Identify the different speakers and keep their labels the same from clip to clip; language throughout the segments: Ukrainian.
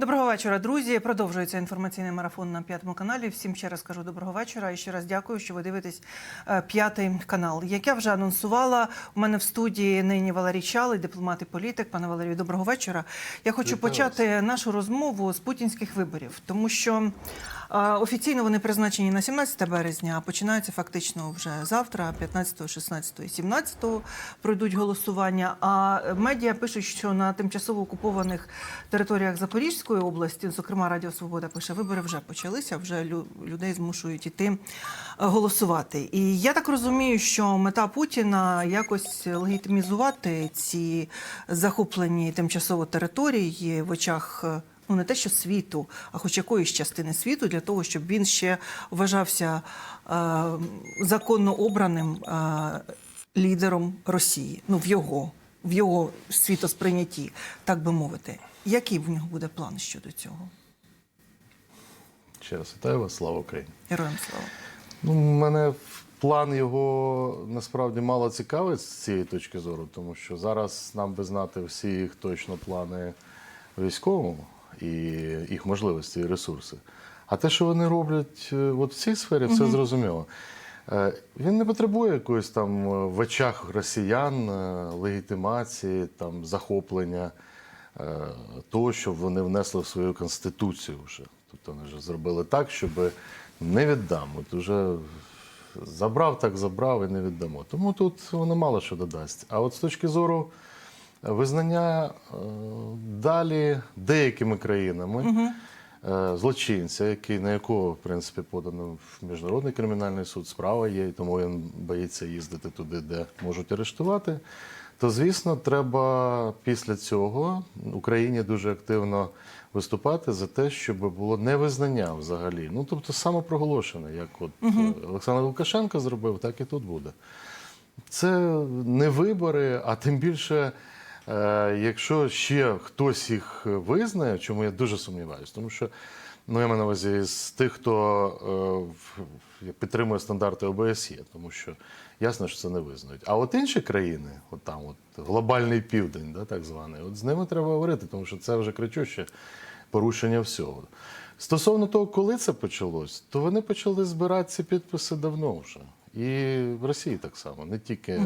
Speaker 1: Доброго вечора, друзі. Продовжується інформаційний марафон на п'ятому каналі. Всім ще раз кажу доброго вечора і ще раз дякую, що ви дивитесь е, п'ятий канал. Як я вже анонсувала, у мене в студії нині Валерій Чалий, дипломат і політик. Пане Валерію, доброго вечора. Я хочу
Speaker 2: Дякую.
Speaker 1: почати нашу розмову з путінських виборів, тому що офіційно вони призначені на 17 березня, а починаються фактично вже завтра, 15, 16 і 17 пройдуть голосування. А медіа пишуть, що на тимчасово окупованих територіях Запорізької області, зокрема Радіо Свобода пише, вибори вже почалися, вже лю- людей змушують іти е, голосувати. І я так розумію, що мета Путіна якось легітимізувати ці захоплені тимчасово території в очах. Ну, не те, що світу, а хоч якоїсь частини світу, для того, щоб він ще вважався е, законно обраним е, лідером Росії. Ну, в його, в його світосприйнятті, так би мовити. Який в нього буде план щодо цього?
Speaker 2: Ще раз вітаю вас, слава Україні.
Speaker 1: Героям слава.
Speaker 2: Ну, мене план його насправді мало цікавить з цієї точки зору, тому що зараз нам би знати всі їх точно плани військовому і їх можливості і ресурси. А те, що вони роблять е, от в цій сфері, все зрозуміло. Е, Він не потребує якоїсь там е, в очах росіян легітимації, там захоплення того, що вони внесли в свою конституцію вже. Тобто вони вже зробили так, щоб не віддам. От уже забрав, так забрав і не віддамо. Тому тут воно мало що додасть. А от з точки зору визнання е, далі деякими країнами е, злочинця, який на якого в принципі подано в міжнародний кримінальний суд, справа є, і тому він боїться їздити туди, де можуть арештувати. То звісно, треба після цього Україні дуже активно виступати за те, щоб було невизнання взагалі. Ну тобто самопроголошене, як от е, Олександр Лукашенко зробив, так і тут буде. Це не вибори, а тим більше, якщо ще хтось їх визнає, чому я дуже сумніваюся, тому що ну я маю на увазі з тих, хто е, підтримує стандарти ОБСЄ, тому що ясно, що це не визнають. А от інші країни, от там, от глобальний південь, да, так званий, от з ними треба говорити, тому що це вже кричуще порушення всього. Стосовно того, коли це почалось, то вони почали збирати ці підписи давно вже. І в Росії так само, не тільки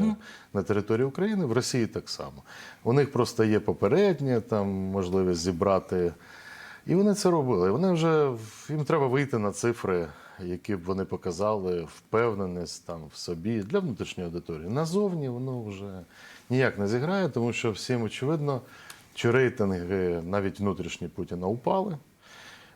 Speaker 2: на території України, в Росії так само. У них просто є попередня там можливість зібрати. І вони це робили. Вони вже їм треба вийти на цифри, які б вони показали, впевненість там в собі для внутрішньої аудиторії. Назовні воно вже ніяк не зіграє, тому що всім очевидно, що рейтинги навіть внутрішні Путіна упали.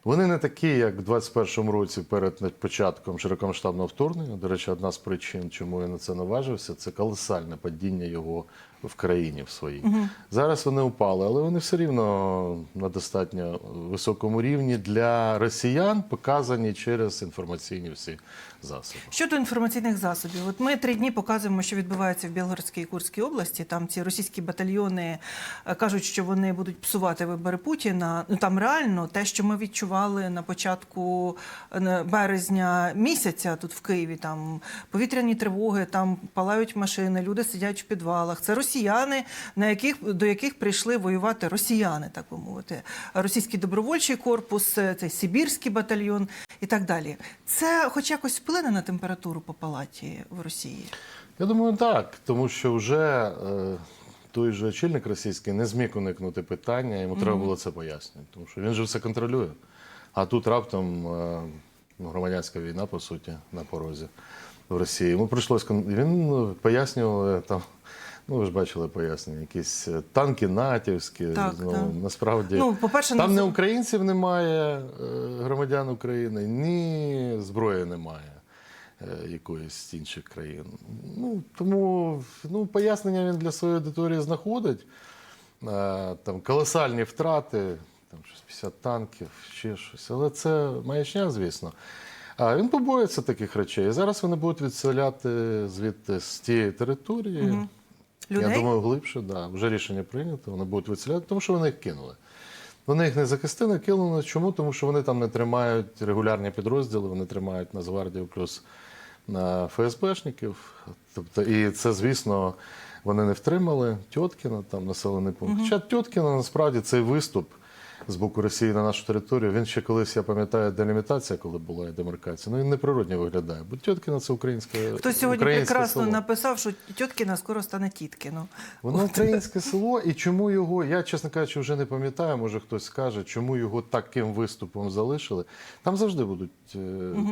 Speaker 2: Вони не такі, як в 21-му році перед початком широкомасштабного вторгнення. До речі, одна з причин, чому я на це наважився, це колосальне падіння його в країні в своїй. Зараз вони упали, але вони все рівно на достатньо високому рівні для росіян, показані через інформаційні всі засоби.
Speaker 1: Щодо інформаційних засобів, от ми три дні показуємо, що відбувається в Білгородській і Курській області. Там ці російські батальйони е, кажуть, що вони будуть псувати вибори Путіна. Ну там реально те, що ми відчували на початку е, березня місяця тут в Києві. Там повітряні тривоги, там палають машини, люди сидять в підвалах. Це росіяни, на яких до яких прийшли воювати росіяни, так би мовити, російський добровольчий корпус, е, цей Сибірський батальйон і так далі. Це хоч якось вплине на температуру по палаті в Росії.
Speaker 2: Я думаю, так, тому що вже е, той же очільник російський не зміг уникнути питання, йому треба було це пояснювати, тому що він же все контролює. А тут раптом е, ну, громадянська війна, по суті, на порозі в Росії. Йому прийшлось він ну, пояснював там. Ну, ви ж бачили пояснення, якісь е, танки натівські.
Speaker 1: Так,
Speaker 2: ну,
Speaker 1: так.
Speaker 2: насправді
Speaker 1: Ну, по-перше,
Speaker 2: там не українців немає, е, громадян України, ні зброї немає е, якоїсь з інших країн. Ну, тому ну, пояснення він для своєї аудиторії знаходить. Там колосальні втрати, там щось 50 танків, ще щось. Але це маячня, звісно. А він побоїться таких речей. І зараз вони будуть відселяти звідти з тієї території.
Speaker 1: Людей?
Speaker 2: Я думаю, глибше, да. Вже рішення прийнято, вони будуть виселяти, тому що вони їх кинули. Вони їх не захистили, кинули. Чому? Тому що вони там не тримають регулярні підрозділи, вони тримають Нацгвардію плюс на ФСБшників. Тобто, і це, звісно, вони не втримали Тьоткіна, там населений пункт. Хоча Тьоткіна насправді цей виступ з боку Росії на нашу територію. Він ще колись, я пам'ятаю, делімітація, коли була і демаркація. Ну він неприродньо виглядає. Бо Тьоткіно це українське.
Speaker 1: Хтось сьогодні прекрасно
Speaker 2: село.
Speaker 1: написав, що тьоткіна скоро стане тіткіно.
Speaker 2: Воно українське село, і чому його, я, чесно кажучи, вже не пам'ятаю, може хтось скаже, чому його таким виступом залишили. Там завжди будуть е,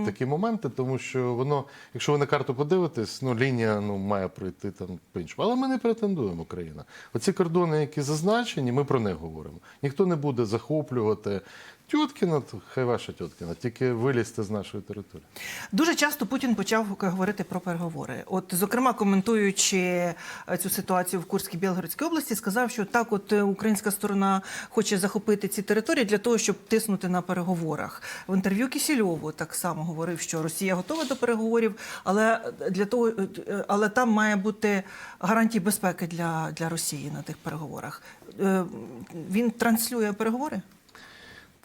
Speaker 2: такі моменти, тому що воно, якщо ви на карту подивитесь, ну лінія ну, має пройти там по-іншому. Але ми не претендуємо, Україна. Оці кордони, які зазначені, ми про них говоримо. Ніхто не буде захоплювати. Тьоткіна, хай ваша тьоткіна, тільки вилізьте з нашої території.
Speaker 1: Дуже часто Путін почав говорити про переговори. От, зокрема, коментуючи е, цю ситуацію в Курській Білгородській області, сказав, що так, от е, українська сторона хоче захопити ці території для того, щоб тиснути на переговорах. В інтерв'ю Кісільову так само говорив, що Росія готова до переговорів, але для того, е, але там має бути гарантії безпеки для, для Росії на тих переговорах. Е, Він транслює переговори?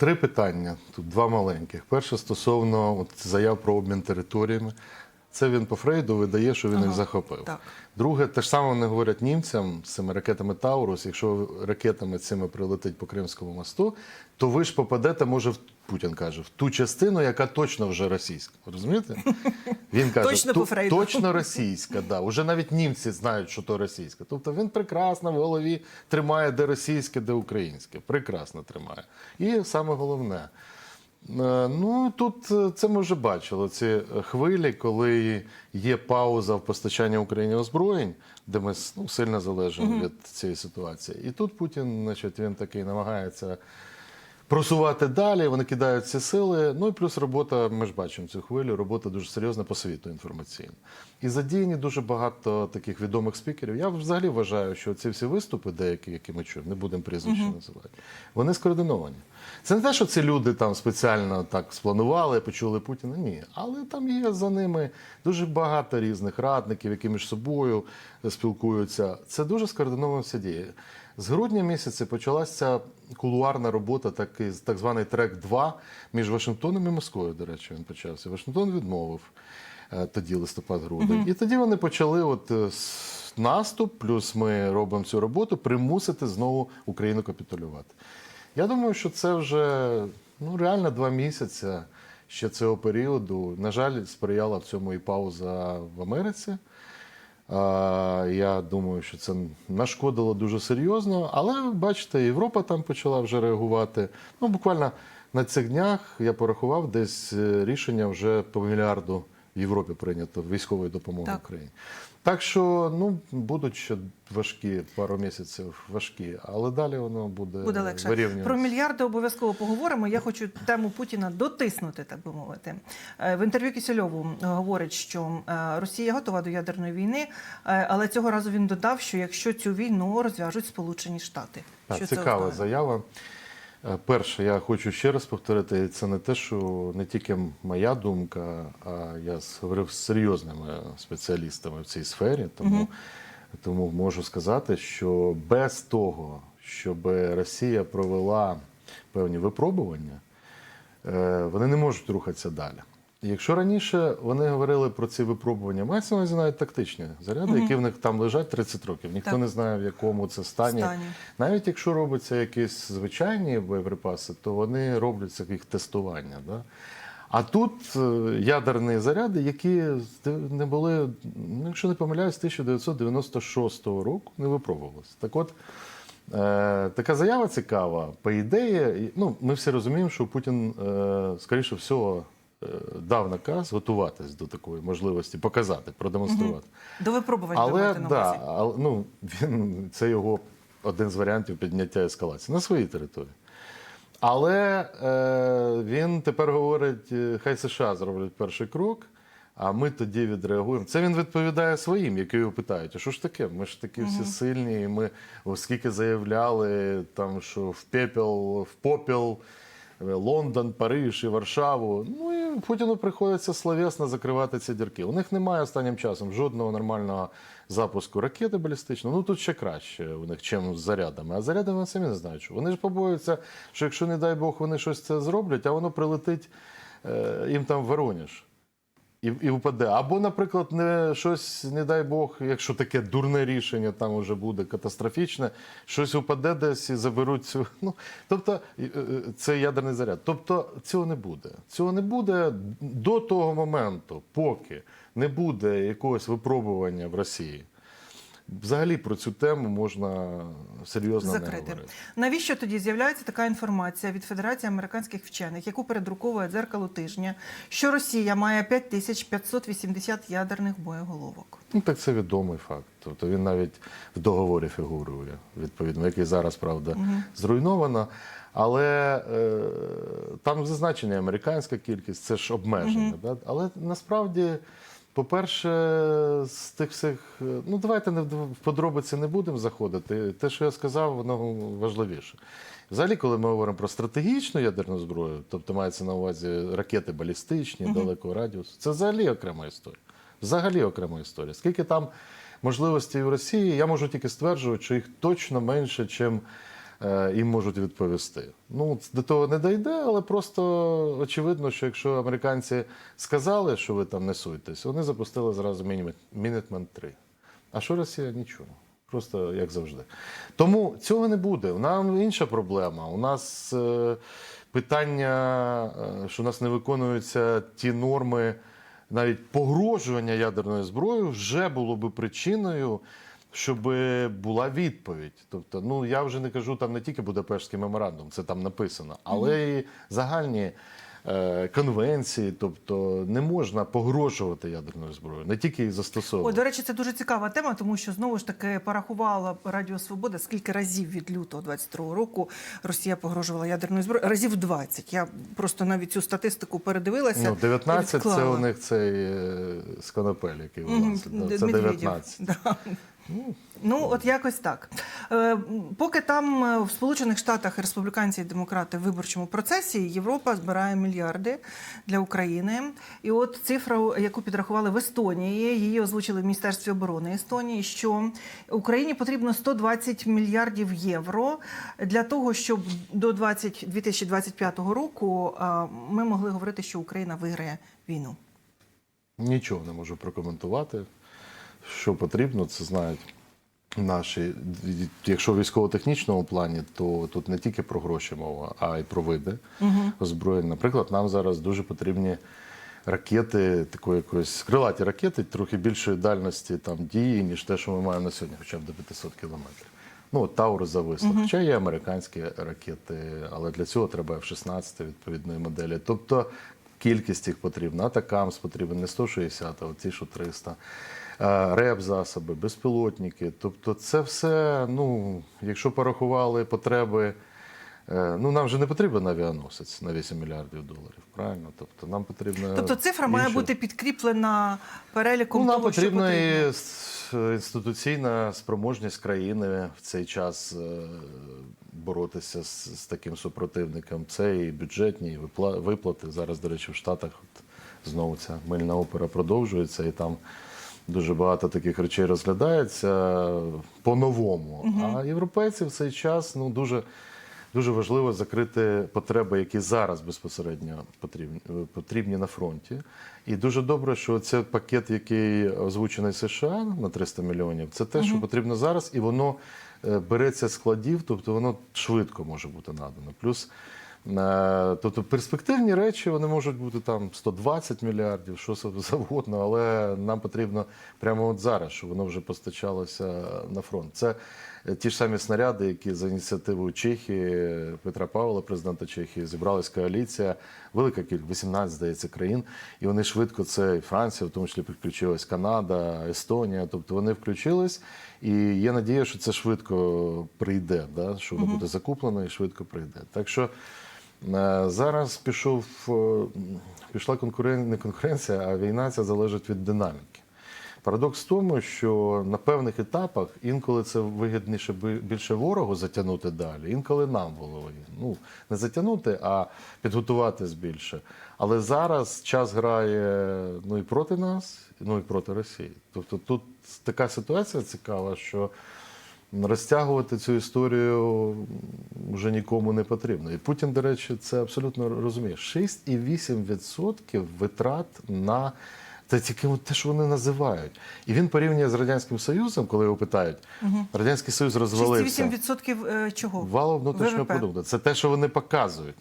Speaker 2: Три питання, тут два маленьких. Перше стосовно от, заяв про обмін територіями. Це він по Фрейду видає, що він
Speaker 1: Ага,
Speaker 2: їх захопив.
Speaker 1: так.
Speaker 2: Друге, те ж саме вони говорять німцям з цими ракетами Таурус. Якщо ракетами цими прилетить по Кримському мосту, то ви ж попадете, може, в Путін каже, в ту частину, яка точно вже російська. Розумієте? Він каже,
Speaker 1: Точно по Фрейду».
Speaker 2: точно російська, да. Уже навіть німці знають, що то російська. Тобто він прекрасно в голові тримає, де російське, де українське. Прекрасно тримає. І саме головне. е, Ну тут е, це ми вже бачили. Ці хвилі, коли є пауза в постачанні Україні озброєнь, де ми ну, сильно залежимо від цієї ситуації. І тут Путін, значить, він такий намагається просувати далі, вони кидають всі сили. Ну і плюс робота, ми ж бачимо цю хвилю, робота дуже серйозна по світу інформаційна. І задіяні дуже багато таких відомих спікерів. Я взагалі вважаю, що ці всі виступи, деякі, які ми чуємо, не будемо прізвища називати, вони скоординовані. Це не те, що ці люди там спеціально так спланували, почули Путіна. Ні, але там є за ними дуже багато різних радників, які між собою спілкуються. Це дуже скоординована дія. З грудня місяця почалася кулуарна робота, такий так званий трек 2 між Вашингтоном і Москвою. До речі, він почався. Вашингтон відмовив е, тоді листопад-грудень. І тоді вони почали от е, наступ, плюс ми робимо цю роботу, примусити знову Україну капітулювати. Я думаю, що це вже ну, реально два місяці ще цього періоду. На жаль, сприяла в цьому і пауза в Америці. Я думаю, що це нашкодило дуже серйозно, але бачите, Європа там почала вже реагувати. Ну, буквально на цих днях я порахував десь е, рішення вже по мільярду в Європі прийнято військової допомоги
Speaker 1: Так.
Speaker 2: Україні. Так що ну будуть ще важкі пару місяців важкі, але далі воно буде,
Speaker 1: Буде легше.
Speaker 2: вирівнюватися.
Speaker 1: Про мільярди обов'язково поговоримо. Я хочу тему Путіна дотиснути, так би мовити. Е, В інтерв'ю Кісельову е, говорить, що е, Росія готова до ядерної війни, але цього разу він додав, що якщо цю війну розв'яжуть Сполучені Штати.
Speaker 2: Так,
Speaker 1: Що
Speaker 2: цікава
Speaker 1: означає?
Speaker 2: заява. Е, Перше, я хочу ще раз повторити, це не те, що не тільки моя думка, а я говорив з серйозними спеціалістами в цій сфері, тому, тому можу сказати, що без того, щоб Росія провела певні випробування, е, вони не можуть рухатися далі. Якщо раніше вони говорили про ці випробування, мається на увазі навіть тактичні заряди, які в них там лежать 30 років. Ніхто
Speaker 1: Так.
Speaker 2: не знає, в якому це стані.
Speaker 1: Стані.
Speaker 2: Навіть якщо робляться якісь звичайні боєприпаси, то вони робляться їх тестування. Да? А тут е, ядерні заряди, які не були, ну, якщо не помиляюсь, з 1996 року не випробувалися. Так от, е, така заява цікава. По ідеї, ну, ми всі розуміємо, що Путін, е, скоріше всього, дав наказ готуватись до такої можливості, показати, продемонструвати.
Speaker 1: До випробувань ви
Speaker 2: Але
Speaker 1: на
Speaker 2: да, але, ну, він, це його один з варіантів підняття ескалації на своїй території. Але е, він тепер говорить: е, хай США зроблять перший крок, а ми тоді відреагуємо. Це він відповідає своїм, які його питають: а що ж таке? Ми ж такі всі сильні, і ми оскільки заявляли, там, що в пепел, в попіл. Е, Лондон, Париж і Варшаву. Ну і Путіну приходиться словесно закривати ці дірки. У них немає останнім часом жодного нормального запуску ракети балістичної. Ну тут ще краще у них, чим з зарядами. А заряди вони самі не знають, що вони ж побоюються, що якщо, не дай Бог, вони щось це зроблять, а воно прилетить е, їм там в Воронеж. І, і впаде. Або, наприклад, не щось, не дай Бог, якщо таке дурне рішення там вже буде катастрофічне, щось упаде десь і заберуть цю. Ну, тобто, е, е, це ядерний заряд. Тобто цього не буде. Цього не буде до того моменту, поки не буде якогось випробування в Росії. Взагалі про цю тему можна серйозно не
Speaker 1: закрити.
Speaker 2: говорити.
Speaker 1: Навіщо тоді з'являється така інформація від Федерації американських вчених, яку передруковує дзеркало тижня, що Росія має 5580 ядерних боєголовок?
Speaker 2: Ну, так це відомий факт. Тобто він навіть в договорі фігурує, відповідно, який зараз, правда, зруйновано. Але е, там зазначена американська кількість, це ж обмеження. Да? Але насправді, по-перше, з тих всіх, е, ну давайте не в подробиці не будемо заходити. Те, що я сказав, воно важливіше. Взагалі, коли ми говоримо про стратегічну ядерну зброю, тобто мається на увазі ракети балістичні, далекого радіусу, це взагалі окрема історія. Взагалі окрема історія. Скільки там можливостей в Росії, я можу тільки стверджувати, що їх точно менше, чим е, їм можуть відповісти. Ну, до того не дійде, але просто очевидно, що якщо американці сказали, що ви там не суйтесь, вони запустили зразу Мінітмен 3. А що Росія? Нічого. Просто як завжди. Тому цього не буде. У нас інша проблема. У нас е, питання, е, що у нас не виконуються ті норми, навіть погрожування ядерною зброєю вже було би причиною, щоб була відповідь. Тобто, ну я вже не кажу там не тільки Будапештський меморандум, це там написано, але і загальні. е, Конвенції, тобто не можна погрожувати ядерною зброєю, не тільки її
Speaker 1: О,
Speaker 2: застосовувати.
Speaker 1: до речі, це дуже цікава тема, тому що знову ж таки порахувала Радіо Свобода, скільки разів від лютого 22 року Росія погрожувала ядерною зброєю. Разів 20. Я просто навіть цю статистику передивилася.
Speaker 2: Ну, 19 це у них цей е, сконопель, який
Speaker 1: Мгм,
Speaker 2: вилазить. да, Це
Speaker 1: Медведєв,
Speaker 2: 19.
Speaker 1: Да. Ну, от якось так. Е, Поки там е, в Сполучених Штатах республіканці і демократи в виборчому процесі, Європа збирає мільярди для України. І от цифра, яку підрахували в Естонії, її озвучили в Міністерстві оборони Естонії, що Україні потрібно 120 мільярдів євро для того, щоб до 20, 2025 року е, ми могли говорити, що Україна виграє війну.
Speaker 2: Нічого не можу прокоментувати. Що потрібно, це знають наші. Якщо в військово-технічному плані, то тут не тільки про гроші мова, а й про види озброєнь. Наприклад, нам зараз дуже потрібні ракети, такої якоїсь крилаті ракети, трохи більшої дальності там дії, ніж те, що ми маємо на сьогодні, хоча б до 500 кілометрів. Ну, от Таурус зависло. Хоча є американські ракети, але для цього треба F-16 відповідної моделі. Тобто кількість їх потрібна. Атакамс потрібен не 160, а ті, що 300. Е, Реп засоби, безпілотники. Тобто, це все, ну, якщо порахували потреби. е, Ну, нам же не потрібен авіаносець на 8 мільярдів доларів, правильно? Тобто нам потрібно.
Speaker 1: Тобто цифра має бути підкріплена переліком
Speaker 2: Ну, нам
Speaker 1: того, що
Speaker 2: потрібна
Speaker 1: потрібно.
Speaker 2: і інституційна спроможність країни в цей час е, боротися з, з таким супротивником. Це і бюджетні і випла- виплати. Зараз, до речі, в Штатах от, знову ця мильна опера продовжується, і там дуже багато таких речей розглядається по-новому. А європейці в цей час ну, дуже. Дуже важливо закрити потреби, які зараз безпосередньо потрібні, потрібні на фронті. І дуже добре, що це пакет, який озвучений США на 300 мільйонів, це те, що потрібно зараз, і воно е, береться з складів, тобто воно швидко може бути надано. Плюс тобто перспективні речі вони можуть бути там 120 мільярдів, що завгодно, але нам потрібно прямо от зараз, щоб воно вже постачалося на фронт. Це е, ті ж самі снаряди, які за ініціативою Чехії, Петра Павла, президента Чехії, зібралась коаліція, велика кількість, 18, здається, країн, і вони швидко це і Франція, в тому числі підключилась Канада, Естонія. Тобто вони включились, і є надія, що це швидко прийде, да? що воно буде закуплено і швидко прийде. Так що е, зараз пішов е, пішла конкурен... не конкуренція, а війна ця залежить від динаміки. Парадокс в тому, що на певних етапах інколи це вигідніше більше ворогу затягнути далі, інколи нам було. Ну, не затягнути, а підготуватись більше. Але зараз час грає ну і проти нас, ну і проти Росії. Тобто тут така ситуація цікава, що розтягувати цю історію вже нікому не потрібно. І Путін, до речі, це абсолютно розуміє. 6,8% витрат на Це тільки те, що вони називають. І він порівнює з Радянським Союзом, коли його питають, Радянський Союз розвалився.
Speaker 1: 68% е, чого?
Speaker 2: Валового внутрішнього продукту. Це те, що вони показують.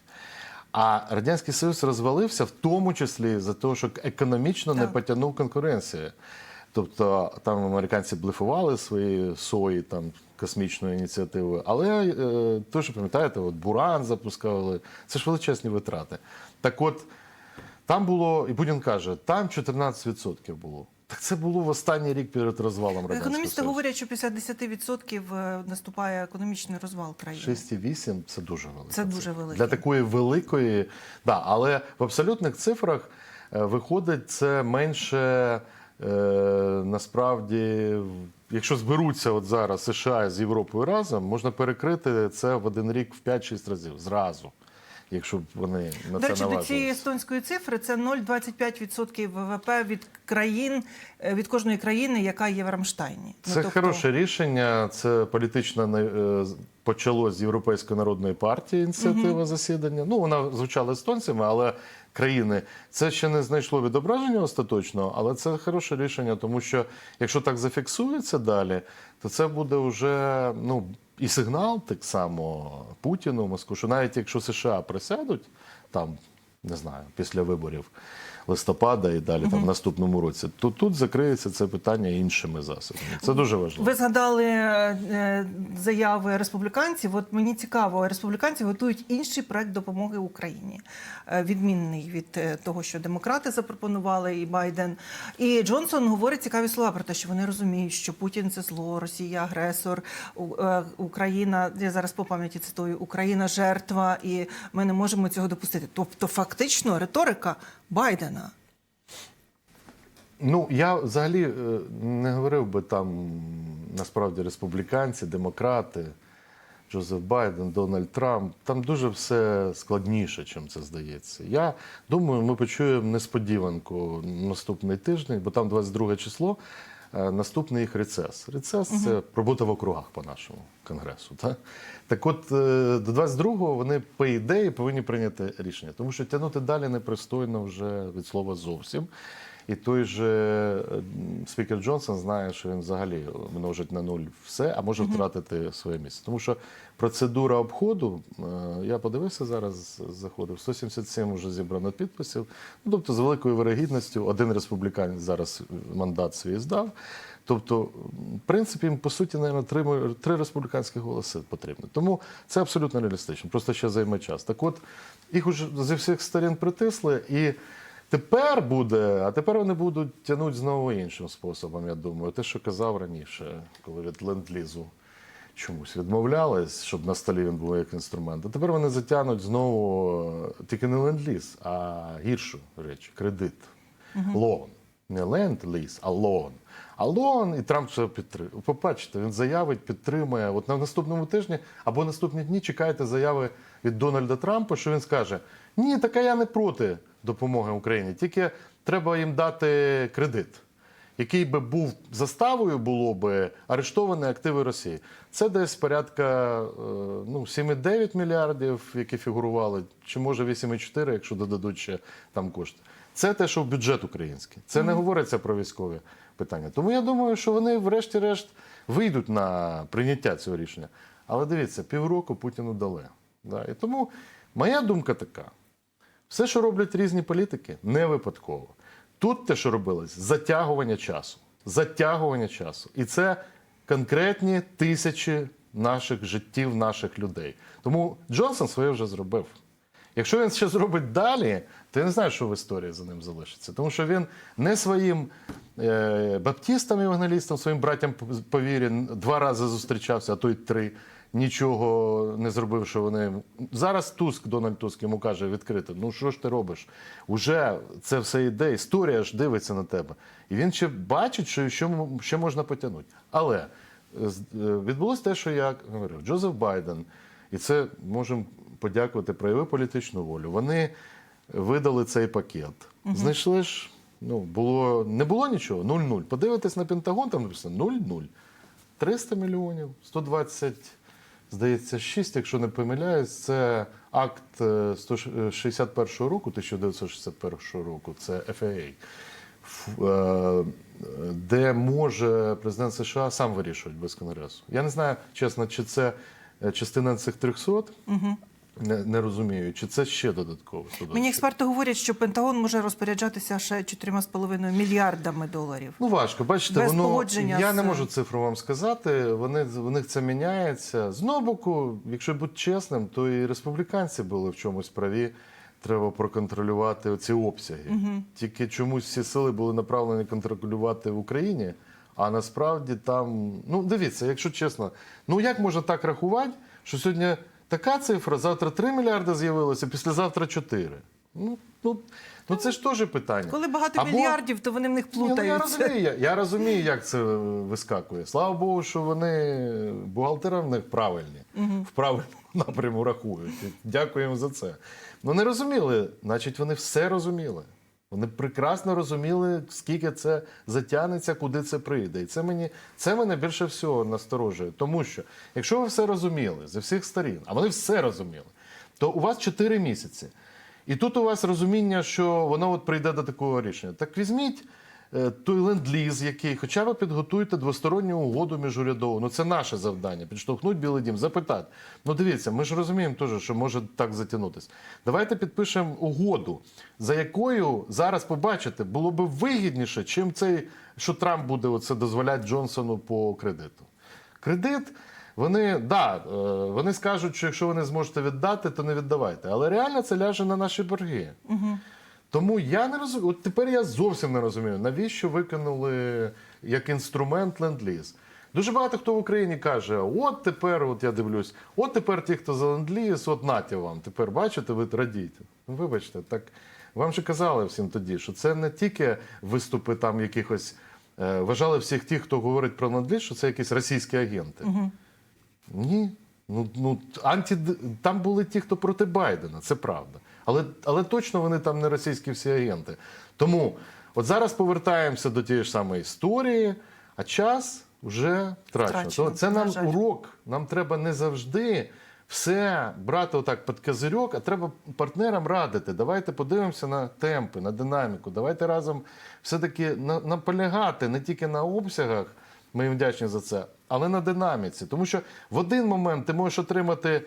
Speaker 2: А Радянський Союз розвалився в тому числі за те, що економічно не потягнув конкуренції. Тобто там американці блефували свої сої там космічною ініціативою. Але е, то, що пам'ятаєте, от Буран запускали, це ж величезні витрати. Так от там було, і Путін каже, там 14% було. Так це було в останній рік перед розвалом Радянського
Speaker 1: Економісти
Speaker 2: Союзу.
Speaker 1: говорять, що після 10% е, наступає економічний розвал країни.
Speaker 2: 6,8 це дуже велика.
Speaker 1: Це дуже велике.
Speaker 2: Для такої великої, да, але в абсолютних цифрах е, виходить це менше насправді, якщо зберуться от зараз США з Європою разом, можна перекрити це в один рік в 5-6 разів зразу, якщо б вони на
Speaker 1: До
Speaker 2: це
Speaker 1: речі, до цієї естонської цифри це 0,25% ВВП від країн е, від кожної країни, яка є в Рамштайні. Ну,
Speaker 2: Це
Speaker 1: тобто-
Speaker 2: хороше рішення. Це політична е, з- почалось з Європейської народної партії ініціатива засідання. Ну вона звучала естонцями, але країни це ще не знайшло відображення остаточного, але це хороше рішення, тому що якщо так зафіксується далі, то це буде вже ну і сигнал так само Путіну, Москву, що навіть якщо США присядуть там, не знаю, після виборів листопада і далі там в наступному році, то тут закриється це питання іншими засобами. Це дуже важливо.
Speaker 1: Ви згадали е, заяви республіканців. От мені цікаво, республіканці готують інший проект допомоги Україні, е, відмінний від е, того, що демократи запропонували, і Байден. І Джонсон говорить цікаві слова про те, що вони розуміють, що Путін це зло, Росія агресор, е, Україна. Я зараз по пам'яті цитую Україна жертва, і ми не можемо цього допустити. Тобто, фактично, риторика Байдена.
Speaker 2: Ну я взагалі е, не говорив би там насправді республіканці, демократи, Джозеф Байден, Дональд Трамп. Там дуже все складніше, чим це здається. Я думаю, ми почуємо несподіванку наступний тиждень, бо там 22 число. е, Наступний їх рецес. Рецес це робота в округах по нашому конгресу. Так, так от е, до 22-го вони, по ідеї, повинні прийняти рішення, тому що тягнути далі непристойно вже від слова зовсім. І той же спікер Джонсон знає, що він взагалі множить на нуль все, а може втратити своє місце. Тому що процедура обходу, е, я подивився зараз, заходив, 177 вже зібрано підписів. Ну, тобто, з великою вирогідністю один республіканець зараз мандат свій здав. Тобто, в принципі, їм по суті, навіть, три, три республіканські голоси потрібні. Тому це абсолютно реалістично, просто ще займе час. Так от, їх уже зі всіх сторін притисли і. Тепер буде, а тепер вони будуть тягнути знову іншим способом, я думаю. Те, що казав раніше, коли від ленд-лізу чомусь відмовлялись, щоб на столі він був як інструмент. А тепер вони затягнуть знову е, тільки не ленд-ліз, а гіршу річ кредит. Лоун. Не ленд-ліз, а лоун. А лоун, і Трамп це підтримує. Побачите, він заявить, підтримує. От на наступному тижні або наступні дні чекайте заяви від Дональда Трампа, що він скаже: Ні, така я не проти допомоги Україні, тільки треба їм дати кредит, який би був заставою, було би арештовані активи Росії. Це десь порядка е, ну, 7,9 мільярдів, які фігурували, чи може 8,4, якщо додадуть ще там кошти. Це те, що в бюджет український. Це не говориться про військові питання. Тому я думаю, що вони, врешті-решт, вийдуть на прийняття цього рішення. Але дивіться, півроку Путіну дали. Да? І тому моя думка така: все, що роблять різні політики, не випадково. Тут те, що робилось, затягування часу. Затягування часу. І це конкретні тисячі наших життів, наших людей. Тому Джонсон своє вже зробив. Якщо він ще зробить далі, то я не знаю, що в історії за ним залишиться. Тому що він не своїм е, баптістам евангелістам, своїм братям по вірі два рази зустрічався, а то й три. Нічого не зробив, що вони зараз Туск, Дональд Туск йому каже відкрито: ну що ж ти робиш? Уже це все йде, історія ж дивиться на тебе. І він ще бачить, що ще, ще можна потягнути. Але е, е, відбулося те, що я говорив, Джозеф Байден, і це можемо подякувати, проявив політичну волю. Вони видали цей пакет. Знайшли ж, ну, було, не було нічого, 0-0. Подивитись на Пентагон, там написано 0-0. 300 мільйонів, 120, здається, 6, якщо не помиляюсь, це акт е, 161 року, 1961 року, це FAA. ф- е, де може президент США сам вирішувати без конгресу. Я не знаю, чесно, чи це е, частина цих 300, не, не розумію, чи це ще додатково.
Speaker 1: Мені експерти говорять, що Пентагон може розпоряджатися ще 4,5 мільярдами доларів.
Speaker 2: Ну важко, бачите,
Speaker 1: Без
Speaker 2: воно
Speaker 1: погодження
Speaker 2: я
Speaker 1: з-
Speaker 2: не можу цифру вам сказати. Вони в них це міняється. З одного боку, якщо бути чесним, то і республіканці були в чомусь праві. Треба проконтролювати ці обсяги. Тільки чомусь всі сили були направлені контролювати в Україні. А насправді там, ну дивіться, якщо чесно, ну як можна так рахувати, що сьогодні така цифра, завтра 3 мільярди з'явилося, післязавтра 4. Ну, ну, ну це ж теж питання.
Speaker 1: Коли багато
Speaker 2: Або-
Speaker 1: мільярдів, то вони в них
Speaker 2: ні, ну, я розумію, я, я розумію, як це вискакує. Слава Богу, що вони бухгалтери в них правильні, в правильному напряму рахують. Дякуємо за це. Ну не розуміли, значить, вони все розуміли. Вони прекрасно розуміли, скільки це затягнеться, куди це прийде. І це мені це мене більше всього насторожує. Тому що, якщо ви все розуміли зі всіх сторін, а вони все розуміли, то у вас 4 місяці. І тут у вас розуміння, що воно от прийде до такого рішення. Так візьміть той ленд-ліз, який, хоча ви підготуєте двосторонню угоду міжурядову. Ну це наше завдання. Підштовхнуть Білий Дім, запитати. Ну дивіться, ми ж розуміємо теж, що може так затягнутися. Давайте підпишемо угоду, за якою зараз побачите, було б вигідніше, чим цей, що Трамп буде оце дозволяти Джонсону по кредиту. Кредит. Вони да, е, вони скажуть, що якщо ви не зможете віддати, то не віддавайте. Але реально це ляже на наші борги. Тому я не розумію. От тепер я зовсім не розумію, навіщо викинули як інструмент ленд-ліз. Дуже багато хто в Україні каже: от тепер, от я дивлюсь, от тепер ті, хто за ленд-ліз, от наті вам. Тепер бачите, ви радієте. Ну, вибачте, так вам же казали всім тоді, що це не тільки виступи там якихось. е, Вважали всіх тих, хто говорить про ленд-ліз, що це якісь російські агенти. Ні. Ну, ну, анті... Там були ті, хто проти Байдена, це правда. Але, але точно вони там не російські всі агенти. Тому от зараз повертаємося до тієї ж самої історії, а час вже втрачено. Це нам
Speaker 1: жаль.
Speaker 2: урок. Нам треба не завжди все брати отак під козирьок, а треба партнерам радити. Давайте подивимося на темпи, на динаміку. Давайте разом все-таки на- наполягати не тільки на обсягах. Ми їм вдячні за це, але на динаміці. Тому що в один момент ти можеш отримати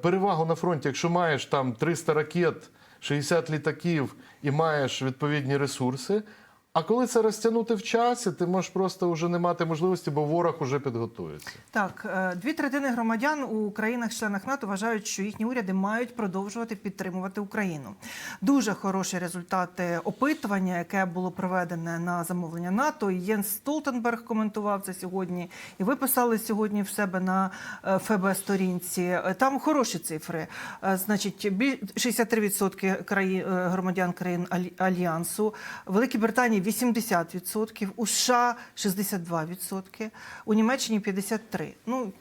Speaker 2: перевагу на фронті, якщо маєш там 300 ракет, 60 літаків і маєш відповідні ресурси. А коли це розтягнути в часі, ти можеш просто вже не мати можливості, бо ворог уже підготується.
Speaker 1: Так, е, дві третини громадян у країнах-членах НАТО вважають, що їхні уряди мають продовжувати підтримувати Україну. Дуже хороші результати опитування, яке було проведене на замовлення НАТО. Єнс Столтенберг коментував це сьогодні. І ви писали сьогодні в себе на е, ФБ-сторінці. Там хороші цифри. Е, Значить, бі- 63% країн е, громадян країн альянсу, Великій Британії 80%, у США 62%, у Німеччині 53%. Ну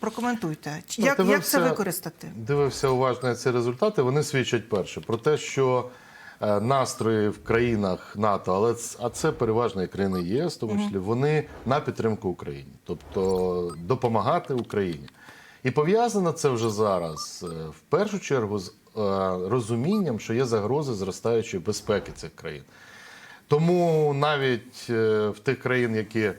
Speaker 1: прокоментуйте,
Speaker 2: Ну,
Speaker 1: як, як це використати?
Speaker 2: Дивився уважно ці результати. Вони свідчать перше про те, що е, настрої в країнах НАТО, але а це переважно і країни ЄС, тому числі, вони на підтримку Україні, тобто допомагати Україні. І пов'язано це вже зараз е, в першу чергу з е, розумінням, що є загрози зростаючої безпеки цих країн. Тому навіть е, в тих країн, які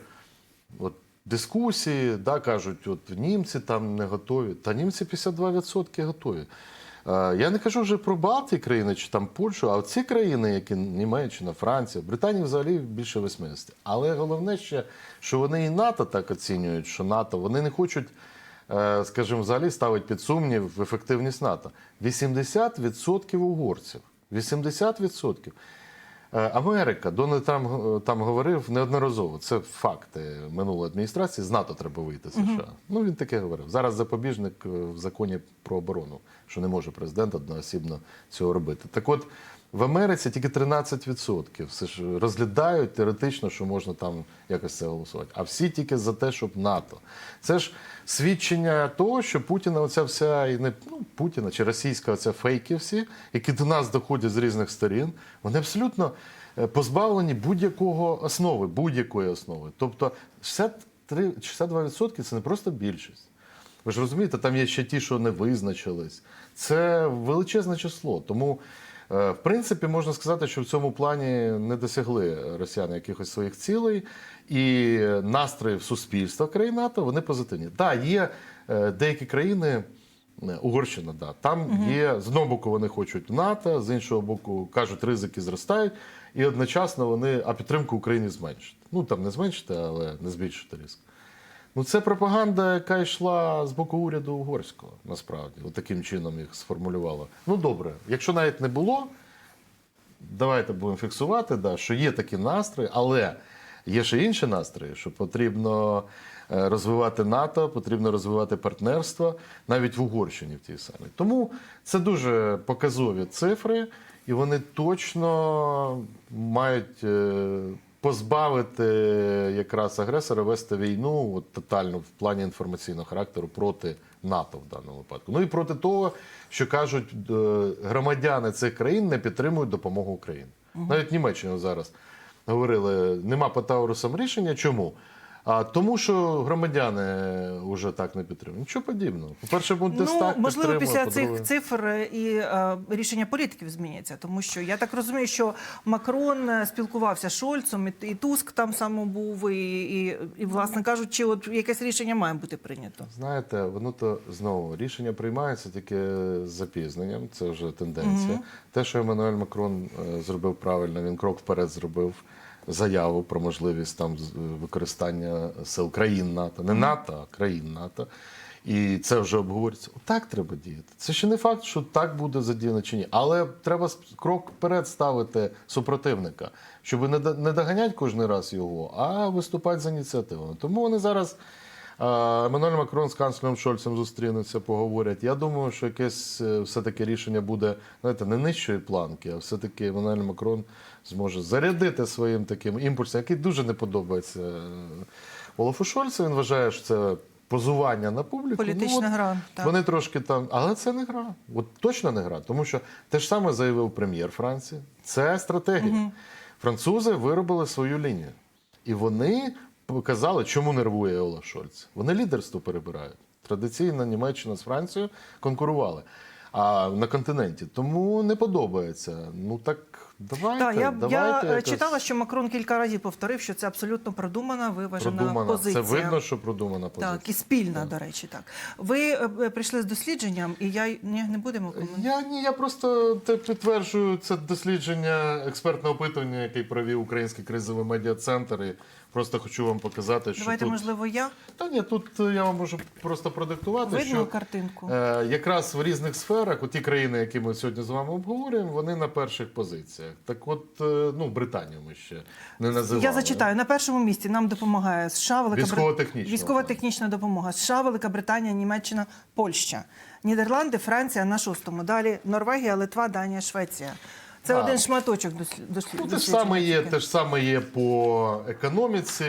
Speaker 2: от, дискусії, да, кажуть, от німці там не готові. Та німці 52% готові. Е, Я не кажу вже про Балтії країни чи там Польщу, а ці країни, які Німеччина, Франція, Британія взагалі більше 80. Але головне ще, що вони і НАТО так оцінюють, що НАТО вони не хочуть, е, скажімо, взагалі ставити під сумнів ефективність НАТО. 80% угорців. 80%. Е, Америка, Дональд Трамп е, там говорив неодноразово. Це факти минулої адміністрації. З НАТО треба вийти США. Ну він таке говорив. Зараз запобіжник е, в законі про оборону, що не може президент одноосібно цього робити. Так от в Америці тільки 13% все ж розглядають теоретично, що можна там якось це голосувати. А всі тільки за те, щоб НАТО. Це ж свідчення того, що Путіна, оця вся і не ну, Путіна чи російська оця фейки всі, які до нас доходять з різних сторін, вони абсолютно е, позбавлені будь-якого основи, будь-якої основи. Тобто 63, 62% це не просто більшість. Ви ж розумієте, там є ще ті, що не визначились. Це величезне число. Тому, в принципі, можна сказати, що в цьому плані не досягли росіяни якихось своїх цілей, і настрої в суспільства країн НАТО вони позитивні. Так, є е, деякі країни. Угорщина, да. Там є з одного боку вони хочуть НАТО, з іншого боку кажуть, ризики зростають, і одночасно вони а підтримку Україні зменшити. Ну там не зменшити, але не збільшити ризик. Ну це пропаганда, яка йшла з боку уряду угорського, насправді, от таким чином їх сформулювала. Ну добре, якщо навіть не було, давайте будемо фіксувати, да, що є такі настрої, але є ще інші настрої, що потрібно е, розвивати НАТО, потрібно розвивати партнерство навіть в Угорщині в тій самій. Тому це дуже показові цифри, і вони точно мають е, позбавити якраз агресора вести війну от, тотально в плані інформаційного характеру проти НАТО в даному випадку. Ну і проти того, що кажуть, е, громадяни цих країн не підтримують допомогу Україні. Навіть Німеччина зараз говорили, нема по Таурусам рішення. Чому? А тому, що громадяни вже так не підтримують. Нічого подібного. По-перше, Бундестаг
Speaker 1: Ну, можливо, після цих цифр і е, рішення політиків зміняться, тому що я так розумію, що Макрон е, спілкувався з Шольцом, і, і Туск там само був, і, і, і, власне кажучи, от якесь рішення має бути прийнято.
Speaker 2: Знаєте, воно то знову рішення приймається тільки з запізненням. Це вже тенденція. Те, що Еммануель Макрон е, зробив правильно, він крок вперед зробив заяву про можливість там з- використання сил країн НАТО, не НАТО, а країн НАТО. І це вже обговорюється. Так треба діяти. Це ще не факт, що так буде задіяно чи ні. Але треба крок вперед ставити супротивника, щоб не доганяти кожен раз його, а виступати з ініціативами. Тому вони зараз Еммануель Макрон з канцлером Шольцем зустрінуться, поговорять. Я думаю, що якесь е, все-таки рішення буде знаєте, не нижчої планки, а все-таки Еммануель Макрон зможе зарядити своїм таким імпульсом, який дуже не подобається е, Олафу Шольцу. Він вважає, що це позування на публіку.
Speaker 1: Політична
Speaker 2: от
Speaker 1: гра, так.
Speaker 2: Вони трошки там, але це не гра. От точно не гра. Тому що те ж саме заявив прем'єр Франції. Це стратегія. Французи виробили свою лінію. І вони показали, чому нервує Олаф Шольц. Вони лідерство перебирають. Традиційно Німеччина з Францією конкурували. А на континенті тому не подобається. Ну так давайте.
Speaker 1: Так, я,
Speaker 2: давайте
Speaker 1: я
Speaker 2: якось
Speaker 1: читала, що Макрон кілька разів повторив, що це абсолютно продумана, виважена
Speaker 2: продумана.
Speaker 1: позиція.
Speaker 2: Це видно, що продумана позиція.
Speaker 1: Так, і спільна, до речі, так. Ви е, е, прийшли з дослідженням, і я ні, не будемо.
Speaker 2: Я ні, я просто підтверджую це дослідження експертне опитування, яке провів Український кризовий медіа-центр. І просто хочу вам показати, що
Speaker 1: Давайте,
Speaker 2: тут...
Speaker 1: можливо, я
Speaker 2: Та ні, тут е, я вам можу просто продиктувати,
Speaker 1: видно
Speaker 2: що
Speaker 1: картинку.
Speaker 2: е, якраз в різних сферах, от ті країни, які ми сьогодні з вами обговорюємо, вони на перших позиціях. Так от, е, ну, Британію ми ще не називали.
Speaker 1: Я зачитаю на першому місці. Нам допомагає США, Велика
Speaker 2: військово-технічна
Speaker 1: допомога. США, Велика Британія, Німеччина, Польща, Нідерланди, Франція на шостому. Далі Норвегія, Литва, Данія, Швеція. Це
Speaker 2: Так.
Speaker 1: один шматочок дослід- дослід-
Speaker 2: Ну, те ж саме є, те ж саме є по економіці,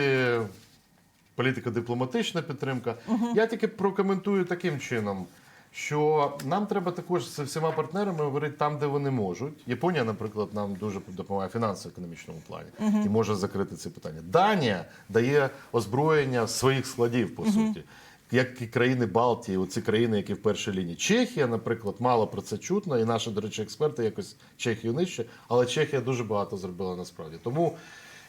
Speaker 2: політико-дипломатична підтримка. Я тільки прокоментую таким чином, що нам треба також з всіма партнерами говорити там, де вони можуть. Японія, наприклад, нам дуже допомагає в фінансово-економічному плані і може закрити ці питання. Данія дає озброєння своїх складів, по суті. Як і країни Балтії, оці країни, які в першій лінії. Чехія, наприклад, мало про це чутно, і наші, до речі, експерти якось Чехію нижче, але Чехія дуже багато зробила насправді. Тому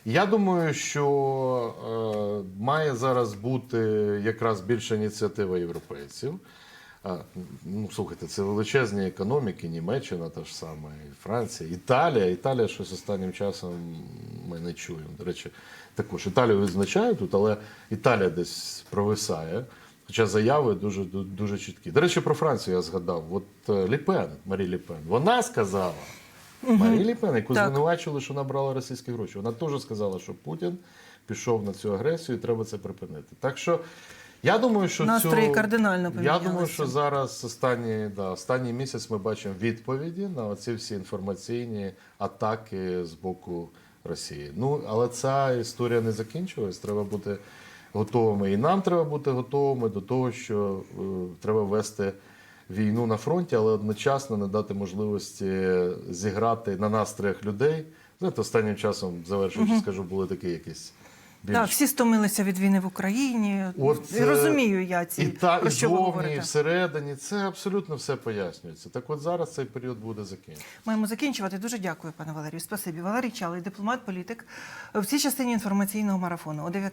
Speaker 2: я думаю, що е, має зараз бути якраз більша ініціатива європейців. А, ну, слухайте, це величезні економіки, Німеччина та ж саме, і Франція, Італія. Італія щось останнім часом ми не чуємо. До речі, також Італію відзначають тут, але Італія десь провисає. Хоча заяви дуже дуже чіткі. До речі, про Францію я згадав. От е, Ліпен, Марі Ліпен, вона сказала, Марі Ліпен, яку
Speaker 1: Так.
Speaker 2: звинувачили, що набрала російські гроші. Вона теж сказала, що Путін пішов на цю агресію, і треба це припинити. Так що я думаю, що
Speaker 1: Настрої
Speaker 2: цю...
Speaker 1: кардинально
Speaker 2: Я думаю, що зараз останній, да, останній місяць ми бачимо відповіді на оці всі інформаційні атаки з боку Росії. Ну, але ця історія не закінчилась. Треба бути готовими. І нам треба бути готовими до того, що е, треба вести війну на фронті, але одночасно не дати можливості зіграти на настроях людей. Знаєте, останнім часом, завершуючи, скажу, були такі якісь більш
Speaker 1: Так, всі стомилися від війни в Україні.
Speaker 2: От,
Speaker 1: І розумію я ці
Speaker 2: і та
Speaker 1: про
Speaker 2: і
Speaker 1: що ви
Speaker 2: і всередині. Це абсолютно все пояснюється. Так от зараз цей період буде закінчений.
Speaker 1: Маємо закінчувати. Дуже дякую, пане Валерію. Спасибі. Валерій Чалий, дипломат, політик в цій частині інформаційного марафону о 19.